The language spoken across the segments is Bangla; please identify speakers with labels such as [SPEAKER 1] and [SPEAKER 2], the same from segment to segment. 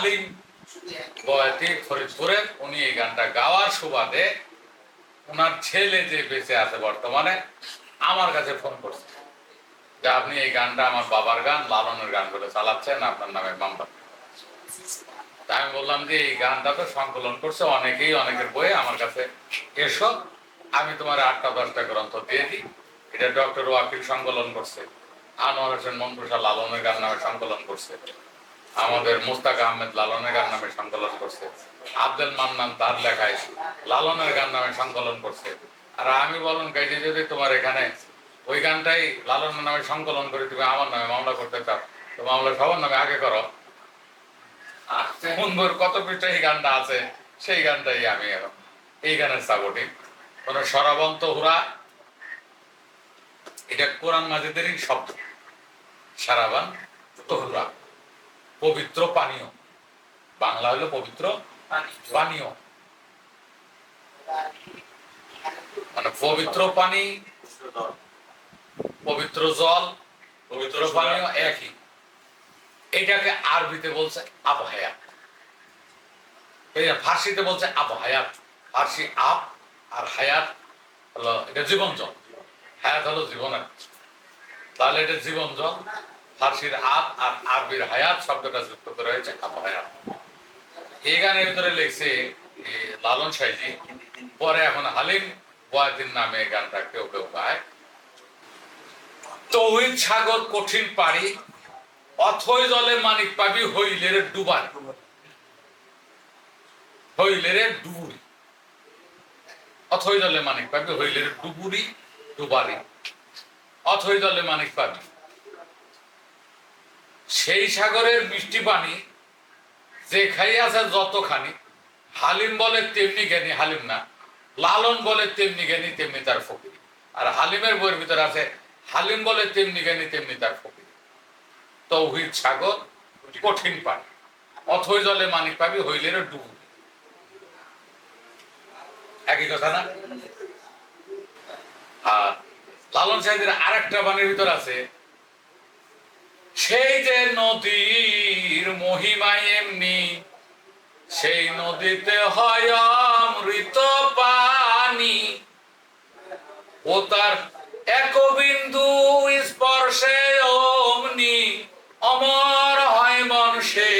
[SPEAKER 1] হালিম বয়াতি ফরিদপুরে উনি এই গানটা গাওয়ার সুবাদে ওনার ছেলে যে বেঁচে আছে বর্তমানে, আমার কাছে ফোন করছে যে আপনি এই গানটা আমার বাবার গান, লালনের গান বলে চালাচ্ছেন, আপনার নামে মামলা আমি বললাম যে এই গানটা তো সংকলন করছে, অনেকেই অনেকের বইয়ে আমার কাছে এসো, আমি তোমার আটটা দশটা গ্রন্থ দিয়ে দিই। এটা ডক্টর ওয়াকিল সংকলন করছে, আনোয়ার হোসেন মনপুষা লালনের গান নামে সংকলন করছে। আমাদের মুস্তাক আহমেদ লালনের গান নামে সংকলন করছে। আব্দুল মান্নান তার লেখায় লালনের গান নামে সংকলন করছে। আর আমি বলুন গাইতে যদি তোমার এখানে ওই গানটাই লালনের নামে সংকলন করে তুমি আমার নামে মামলা করতে চাও, তো মামলা সবার নামে আগে করো। মুনবুর কত পৃষ্ঠা এই গানটা আছে, সেই গানটাই আমি এখন এই গানের সাপোর্টিং কোন সরাবন্ত হুরা, এটা কোরআন মাজিদেরই শব্দ। সারাবান তহুরা পবিত্র পানীয়। বাংলা হলো পবিত্র পানীয়। মানে পবিত্র পানি পবিত্র জল পবিত্র পানীয় একই। এটাকে আরবিতে বলছে আবহায়া। ফার্সিতে বলছে আবহায়াত। ফার্সি আপ আর হায়াত হলো এটা জীবন জল হায়াত হলো জীবনের। তাহলে এটা জীবন জল ফার্সির আপ আর আরবির হায়াত শব্দটা যুক্ত করে হয়েছে আবহায়াত এই গানের ভিতরে লিখছে লালন সাইজি, পরে এখন হালিম বয়াতির নামে গানটা কেউ কেউ গায়। তৌহিদ সাগর কঠিন পাড়ি অথই জলে মানিক পাবি হইলের ডুবারি হইলের ডুবুরি। অথই জলে মানিক পাবি হইলের ডুবুরি, ডুবারি। অথই জলে মানিক পাবি সেই সাগরের মিষ্টি পানি যে খাই আছে যতখানি, হালিম বলে তেমনি জ্ঞানী, হালিম না, লালন বলে তেমনি জ্ঞানী, তেমনি তার ফকির। আর হালিমের বইয়ের ভিতরে আছে, হালিম বলে তেমনি জ্ঞানী, তেমনি তার ফকির। তৌহিদ সাগর, কঠিন পানি। অথই জলে মানিক পাবি, হইলের ডুবু। একই কথা না? আর লালন সাহেবের আর একটা বাণীর ভিতর আছে সেই যে নদীর মহিমা এমনি সেই নদীতে হয় অমৃত পানি। ও তার এক বিন্দু স্পর্শে অমনি অমর হয় মন সে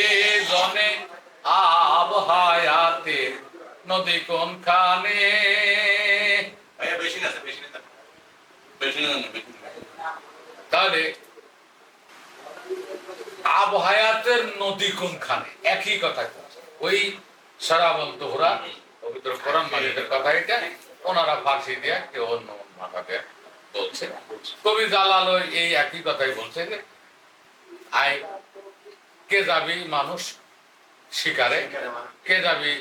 [SPEAKER 1] জনে আবহায়াতে নদী কোনখানে?
[SPEAKER 2] ভাইয়া বেশি না স্যার, বেশি না স্যার। বেশি না, বেশি না।
[SPEAKER 1] নদী কোনখানে? একই কথা ওই পবিত্র কোরআন মালিকের কথা এটা ওনারা দিয়ে কেউ অন্য বলছে। কবি জালাল এই একই কথাই বলছে যে কে যাবি মানুষ শিকারে? কে যাবি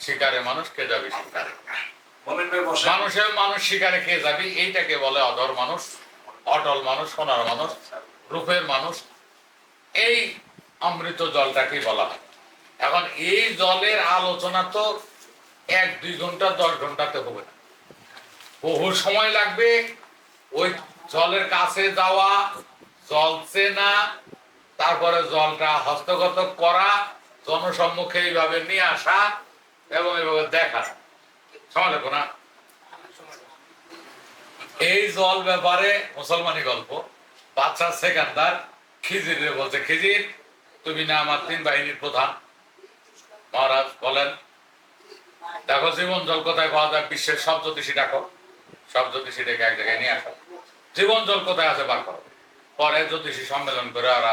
[SPEAKER 1] শিকারে মানুষ কে যাবি শিকারে। মানুষের মানুষ শিকারে কে যাবি? এইটাকে বলে অধর মানুষ অটল মানুষ সোনার মানুষ রূপের মানুষ এই অমৃত জলটাকেই বলা হয়। এখন এই জলের আলোচনা তো এক, দুই ঘণ্টা, দশ ঘন্টাতে হবে না। বহু সময় লাগবে ওই জলের কাছে যাওয়া, জল চেনা, তারপরে জলটা হস্তগত করা, জনসম্মুখে এইভাবে নিয়ে আসা এবং এইভাবে দেখা। সময় লাগবে না? এই জল ব্যাপারে মুসলমানি গল্প বাচ্চা সেকান্দার খিজির বলছে, খিজির, তুমি না আমার তিন বাহিনীর প্রধান। মহারাজ বলেন, দেখো, জীবন জল কোথায় পাওয়া যায়? বিশ্বের সব জ্যোতিষী ডাকো। সব জ্যোতিষী ডেকে এক জায়গায় নিয়ে আসো। জীবন জল কোথায় আছে বার করো। পরে জ্যোতিষী সম্মেলন করে ওরা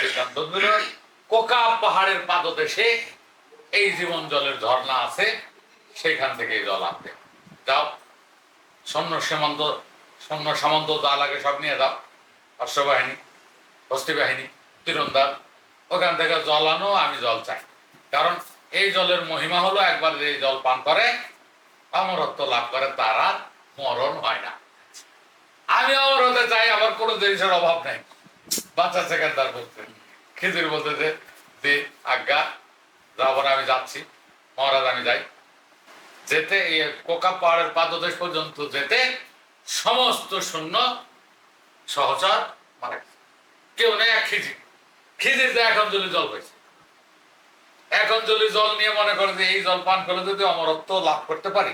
[SPEAKER 1] সিদ্ধান্ত দিল, কোকা পাহাড়ের পাদদেশে এই জীবন জলের ঝর্ণা আছে, সেখান থেকে জল আনতে যাও, সৈন্য সীমান্ত, সৈন্য সামন্ত যা লাগে সব নিয়ে যাও, অশ্ববাহিনী। হস্তি বাহিনী, তীরন্দাজ। ওখান থেকে জল আনো, আমি জল চাই। কারণ এই জলের মহিমা হলো একবার যে জল পান করে, অমরত্ব লাভ করে, তার আর মরণ হয় না। আমি অমর হতে চাই, আমার কোনো জিনিসের অভাব নাই। বাচ্চা সেকেন্দার বলতে, খিজির বলতে যে, দে, আজ্ঞা যাব না আমি যাচ্ছি, মহারাজ আমি যাই। যেতে কোকা পাহাড়ের পাদদেশ পর্যন্ত যেতে, সমস্ত শূন্য সহচর মারা গেছে। কেউ নেই এক খিজির খিজির তো এখন জলে জল হয়েছে এখন যদি জল নিয়ে মনে করে যে এই জল পান করে যদি অমরত্ব লাভ করতে পারি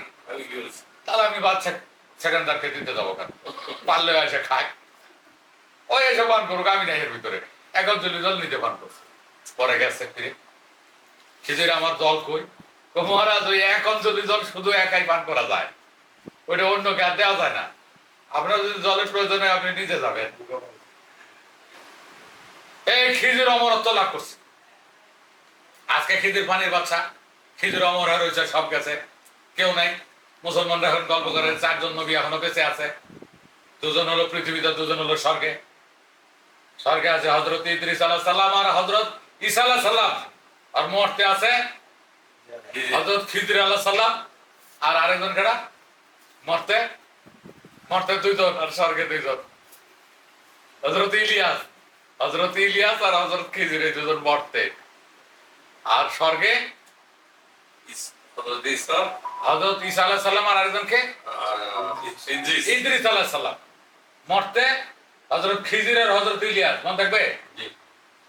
[SPEAKER 1] তাহলে আমি বাচ্চা সেকেন্ডারকে দিতে যাব কেন? পারলে এসে খায়। ওই এসে পান করুক আমি নাই এর ভিতরে। এখন যদি জল নিতে পান করছে। পরে গেছে ফিরে। খিচুড়ি আমার জল কই? মহারাজ ওই এক অঞ্চলি জল শুধু একাই পান করা যায়। ওইটা অন্যকে আর দেওয়া যায় না। আপনার যদি জলের প্রয়োজন হয় আপনি নিজে যাবেন। এই খিজির অমরত্ব লাভ করছে। আজকে খিজির পানির বাচ্চা, খিজির অমর হয়ে রয়েছে, সব গেছে। কেউ নাই। মুসলমানরা এখন গল্প করে, চারজন নবী এখনও বেঁচে আছে। দুজন হলো পৃথিবীতে, দুজন হলো স্বর্গে। স্বর্গে আছে হজরত ইদ্রিস আলাহ সাল্লাম আর হজরত ঈসা আলাহ সাল্লাম আর মর্তে আছে হজরত খিদির আলাহ সাল্লাম আর আরেকজন কেডা? মর্তে মর্তে দুইজন আর স্বর্গে দুইজন। হজরত ইলিয়াস। হজরত ইলিয়াস আর হজরত খিজির এই দুজন মর্তে। আর স্বর্গে? হজরত ঈসা। আলাহ সাল্লাম আর আরেকজনকে?
[SPEAKER 2] আর ইদ্রিস।
[SPEAKER 1] আলাহ সাল্লাম মরতে হজরত খিজির আর হজরত ইলিয়াস। মনে থাকবে?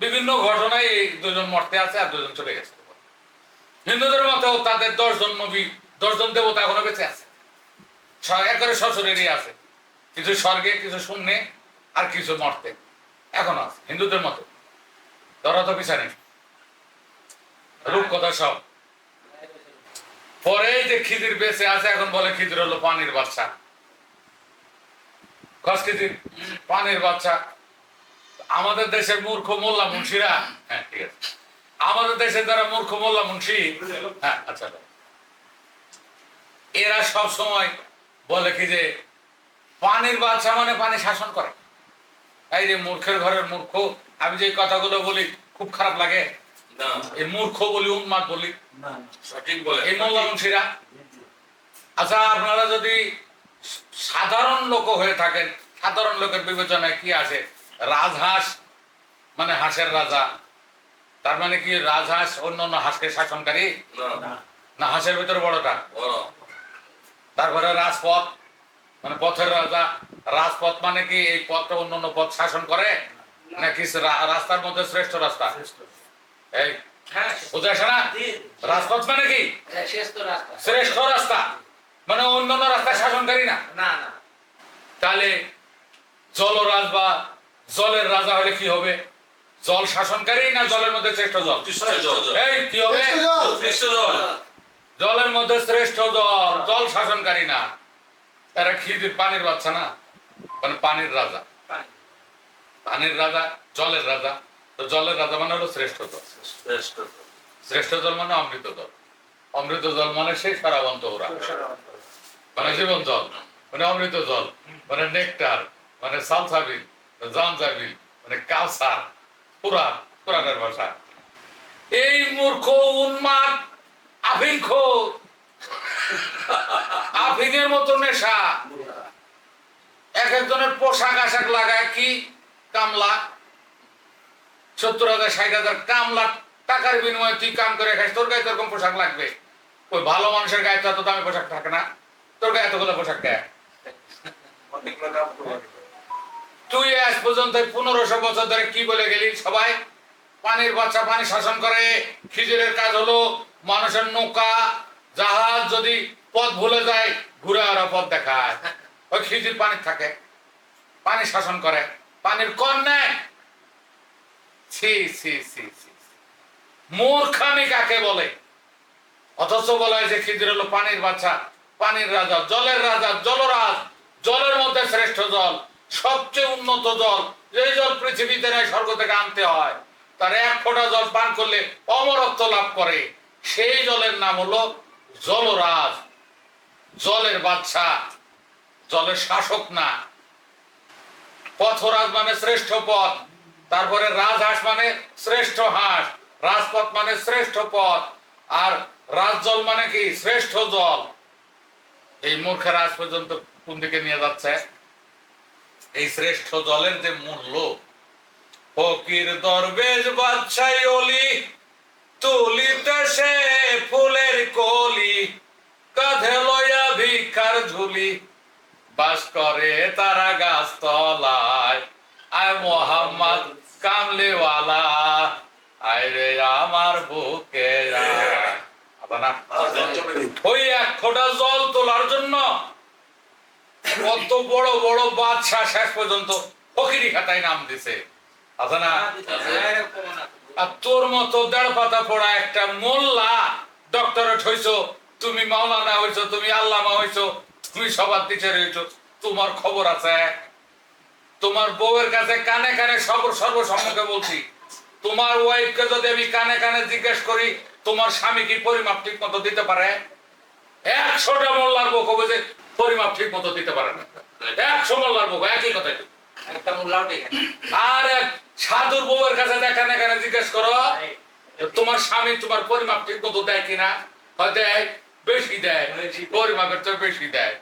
[SPEAKER 1] বিভিন্ন ঘটনায় এই দুজন মরতে আছে আর দুজন চলে গেছে। হিন্দুদের মতো তাদের দশজন নবী দশজন দেবতা এখনও বেঁচে আছে। একবারে সশরীরই আছে। কিছু স্বর্গে কিছু শূন্যে আর কিছু মর্তে। এখনও আছে, হিন্দুদের মতো। ধরা তো পিছা নেই রূপ কথা সব। পরে যে খিদির বেঁচে আছে, এখন বলে খিদির হলো পানির বাচ্চা। খস পানির বাচ্চা। আমাদের দেশের মূর্খ মোল্লা মুন্সিরা হ্যাঁ ঠিক আছে। আমাদের দেশের যারা মূর্খ মোল্লা মুন্সি হ্যাঁ আচ্ছা। এরা সব সময় বলে কি যে, পানির বাচ্চা মানে পানি শাসন করে। এই যে মূর্খের ঘরের মূর্খ আমি যে কথাগুলো বলি খুব খারাপ লাগে। এই মূর্খ বলি উন্মাদ বলি।
[SPEAKER 2] সঠিক বলে
[SPEAKER 1] এই মোল্লা মুন্সিরা আচ্ছা আপনারা যদি সাধারণ লোক হয়ে থাকেন সাধারণ লোকের বিবেচনায় কি আছে? রাজহাঁস মানে হাঁসের রাজা। তার মানে কি রাজহাঁস অন্য অন্য হাঁসকে শাসনকারী?
[SPEAKER 2] না।
[SPEAKER 1] না হাঁসের ভিতরে বড়টা।
[SPEAKER 2] বড়।
[SPEAKER 1] তারপরে রাজপথ। মানে পথের রাজা রাজপথ মানে কি এই পথটা অন্য অন্য পথ শাসন করে? নাকি রাস্তার মধ্যে শ্রেষ্ঠ রাস্তা? এই
[SPEAKER 3] হ্যাঁ
[SPEAKER 1] বুঝে আসে না? রাজপথ মানে কি?
[SPEAKER 3] রাস্তা।
[SPEAKER 1] শ্রেষ্ঠ রাস্তা। মানে অন্য অন্য রাস্তায় শাসনকারী না?
[SPEAKER 3] না না।
[SPEAKER 1] তাহলে জলরাজ বা জলের রাজা হলে কি হবে? জল শাসনকারী না জলের মধ্যে শ্রেষ্ঠ জল? এই কি হবে?
[SPEAKER 2] জল।
[SPEAKER 1] জলের মধ্যে শ্রেষ্ঠ জল জল শাসনকারী না। তারা খিদির পানির বাচ্চা না মানে পানির রাজা। পানির রাজা জলের রাজা। তো জলের রাজা মানে হলো শ্রেষ্ঠ জল
[SPEAKER 2] শ্রেষ্ঠ জল।
[SPEAKER 1] মানে অমৃত জল অমৃত জল মানে সেই সারাবন্ত ওরা। মানে জীবন জল মানে অমৃত জল মানে নেকটার মানে সালসাবিল জামজাবিল মানে কাউসার পুরা পুরানের ভাষা। এই মূর্খ উন্মাদ আফিং খোর আফিংয়ের মতো নেশা। এক একজনের পোশাক আশাক লাগায় কি? কামলা। সত্তর হাজার, ষাট হাজার কামলা, টাকার বিনিময়ে তুই কাম করে খাস তোর গায়ে তো এরকম পোশাক লাগবে। ওই ভালো মানুষের গায়ে তো এত দামি পোশাক থাকে না। তোর গায়ে এতগুলো পোশাক দেয় তুই আজ পর্যন্ত পনেরোশো বছর ধরে কি বলে গেলি সবাই? পানির বাচ্চা পানি শাসন করে, খিজুরের কাজ হলো মানুষের নৌকা, জাহাজ যদি পথ ভুলে যায়, ঘুরে ওরা পথ দেখায়। ওই খিজির পানি থাকে, পানি শাসন করে, পানির কর মূর্খামি কাকে বলে? অথচ বলা হয়েছে খিজির হলো পানির বাচ্চা, পানির রাজা, জলের রাজা, জলরাজ। জলের মধ্যে শ্রেষ্ঠ জল, সবচেয়ে উন্নত জল যে জল পৃথিবীতে নয় স্বর্গ থেকে আনতে হয়। তার এক ফোঁটা জল পান করলে অমরত্ব লাভ করে। সেই জলের নাম হলো জলরাজ। জলের বাচ্চা, জলের শাসক না। পথরাজ মানে শ্রেষ্ঠ পথ, তারপরে রাজহাঁস মানে শ্রেষ্ঠ হাঁস, রাজপথ মানে শ্রেষ্ঠ পথ, আর রাজজল মানে কি? শ্রেষ্ঠ জল। এই মূর্খের আজ পর্যন্ত কোন দিকে নিয়ে যাচ্ছে? এই শ্রেষ্ঠ জলের যে মূল্য, ফকির দরবেশ বাদশাই অলি, তুলিতে সে ফুলের কলি কাঁধে লয়া ভিক্ষার ঝুলি, বাস করে তারা গাছ তলায় আয় মোহাম্মদ কামলিওয়ালা, আয় রে আমার বুকে ওই এক জল তোলার জন্য কত বড় বড় বাদশাহ শেষ পর্যন্ত ফকিরি খাতায় নাম দিছে। আছে না? আর তোর মতো দেড় পাতা পড়া একটা মোল্লা ডক্টরেট হইছো তুমি মাওলানা হইছো তুমি আল্লামা হইছো তুমি সবার টিচার হইছো তোমার খবর আছে? তোমার বউয়ের কাছে কানে কানে সর্ব সর্বসম্মুখে বলছি। তোমার ওয়াইফকে যদি আমি কানে কানে জিজ্ঞেস করি তোমার স্বামী কি পরিমাপ ঠিক মতো দিতে পারে? একশোটা মোল্লার বউ কবে যে পরিমাপ ঠিক মতো দিতে পারে না? একশো মোল্লার বউ একই কথা আর এক সাধুর বউয়ের কাছে দেখা না কেন জিজ্ঞেস করো তোমার স্বামী তোমার পরিমাপ ঠিক মতো দেয় কিনা? হয় দেয়? বেশি দেয়। পরিমাপের তো বেশি দেয়।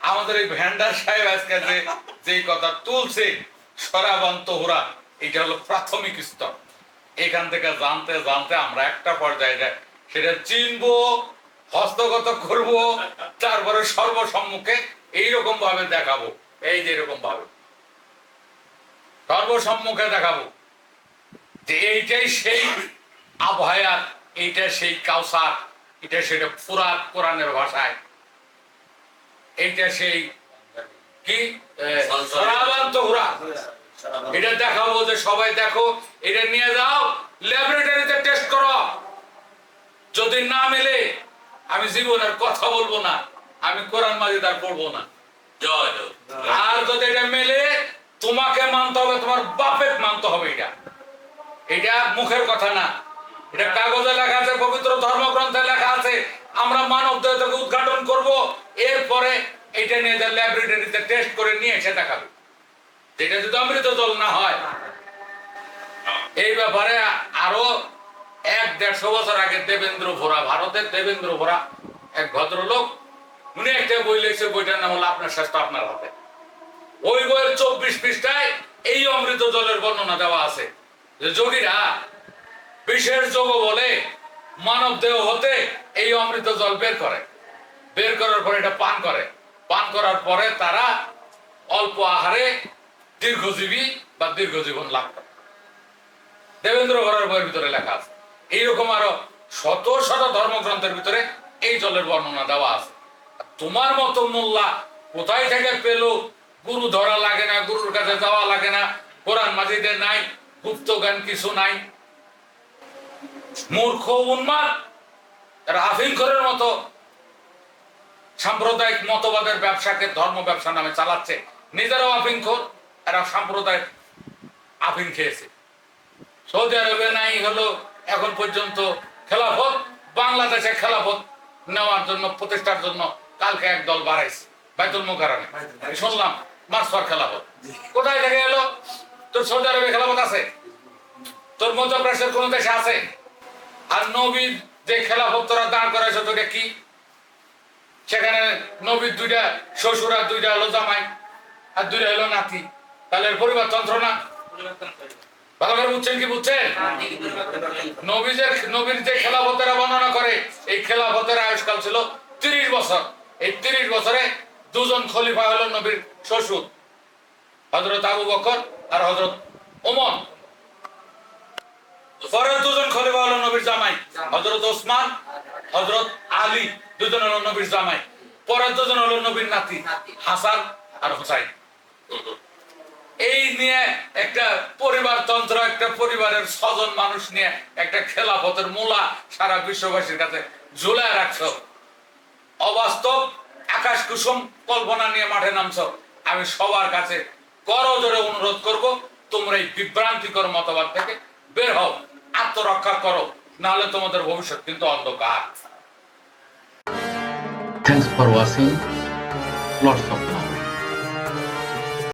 [SPEAKER 1] আমাদের এই ভ্যান্ডার সাহেব আজকে যে যে কথা তুলছে সরাবন্ত হুরা এটা হলো প্রাথমিক স্তর। এখান থেকে জানতে জানতে আমরা একটা পর্যায়ে যাই। সেটা চিনবো হস্তগত করব তারপরে সর্বসম্মুখে এইরকম ভাবে দেখাবো। এই যে এরকম ভাবে সর্বসম্মুখে দেখাবো। যে এইটাই সেই আবহায়াত এইটা সেই কাউসার এটা সেটা ফুরাত কোরআনের ভাষায়। এইটা সেই কি? এটা দেখাবো যে সবাই দেখো এটা নিয়ে যাও ল্যাবরেটরিতে টেস্ট করো। যদি না মেলে আমি জীবনের কথা বলব না আমি কোরআন মাজিদ আর পড়ব না। আর যদি এটা মেলে তোমাকে মানতে হবে তোমার বাপের মানতে হবে এটা। এটা মুখের কথা না। এটা কাগজে লেখা আছে, পবিত্র ধর্মগ্রন্থে লেখা আছে। আমরা মানব দেহটাকে উদ্ঘাটন করব। এরপরে এটা নিয়ে যা ল্যাবরেটরিতে টেস্ট করে নিয়ে এসে দেখাবে। যেটা যদি অমৃত জল না হয়। এই ব্যাপারে আরও এক দেড়শো বছর আগে দেবেন্দ্র ভোরা, ভারতের দেবেন্দ্র ভোরা, এক ভদ্রলোক, উনি একটা বই লিখছে, বইটার নাম হলো আপনার স্বাস্থ্য আপনার হাতে ওই বইয়ের চব্বিশ পৃষ্ঠায় এই অমৃত জলের বর্ণনা দেওয়া আছে। যে যোগীরা বিশেষ যোগ বলে মানব দেহ হতে এই অমৃত জল বের করে। বের করার পরে এটা পান করে। পান করার পরে তারা অল্প আহারে দীর্ঘজীবী বা দীর্ঘ জীবন লাভ করে। দেবেন্দ্র ঘরের বইয়ের ভিতরে লেখা আছে। এইরকম আরও শত শত ধর্মগ্রন্থের ভিতরে এই জলের বর্ণনা দেওয়া আছে। তোমার মতো মোল্লা কোথায় থেকে পেল? গুরু ধরা লাগে না, গুরুর কাছে যাওয়া লাগে না। কোরআন মাজিদে নাই, গুপ্ত জ্ঞান কিছু নাই। মূর্খ উন্মাদ এরা আফিংখরের মতো সাম্প্রদায়িক মতবাদের ব্যবসাকে ধর্ম ব্যবসা নামে চালাচ্ছে। নিজেরাও আফিংখোর এরা সাম্প্রদায়িক আফিং খেয়েছে। সৌদি আরবে নাই হলো এখন পর্যন্ত খেলাফত বাংলাদেশে খেলাফত নেওয়ার জন্য প্রতিষ্ঠার জন্য কালকে এক দল বাড়াইছে বাইতুল মুকারমে শুনলাম মার্সফার খেলাফত। কোথায় থেকে এলো? তোর সৌদি আরবে খেলাফত আছে? তোর মধ্যপ্রাচ্যের কোন দেশে আছে? আর নবীর যে খেলাফত তোরা দাঁড় করাইছো তো এটা কি? সেখানে নবীর দুইটা শ্বশুর আর দুইটা হলো জামাই আর দুইটা হলো নাতি। তাহলে পরিবার তন্ত্র না?
[SPEAKER 3] পরিবর্তন
[SPEAKER 1] ভালো করে বুঝছেন কি বুঝছেন? নবীজের নবীর যে খেলাফতেরা বর্ণনা করে এই খেলাফতের আয়ুষ্কাল ছিল তিরিশ বছর। এই তিরিশ বছরে দুজন খলিফা হলো নবীর শ্বশুর হজরত আবু বকর আর হজরত ওমর। দুজন খলিফা হলো নবীর জামাই ওসমান আলী দুজন হলো নবীর জামাই, পরের দুজন হলো নবীর নাতি, হাসান আর এই নিয়ে একটা পরিবার তন্ত্র, একটা পরিবারের ছজন মানুষ নিয়ে একটা খেলাফতের মূলা সারা বিশ্ববাসীর কাছে ঝুলায় রাখছো। অবাস্তব আকাশ কুসুম কল্পনা নিয়ে মাঠে নামছো। আমি সবার কাছে করো জোরে অনুরোধ করব, তোমরা এই বিভ্রান্তিকর মতবাদ থেকে বের হও। আত্মরক্ষা করো নাহলে তোমাদের ভবিষ্যৎ কিন্তু অন্ধকার
[SPEAKER 4] thanks for watching lots love.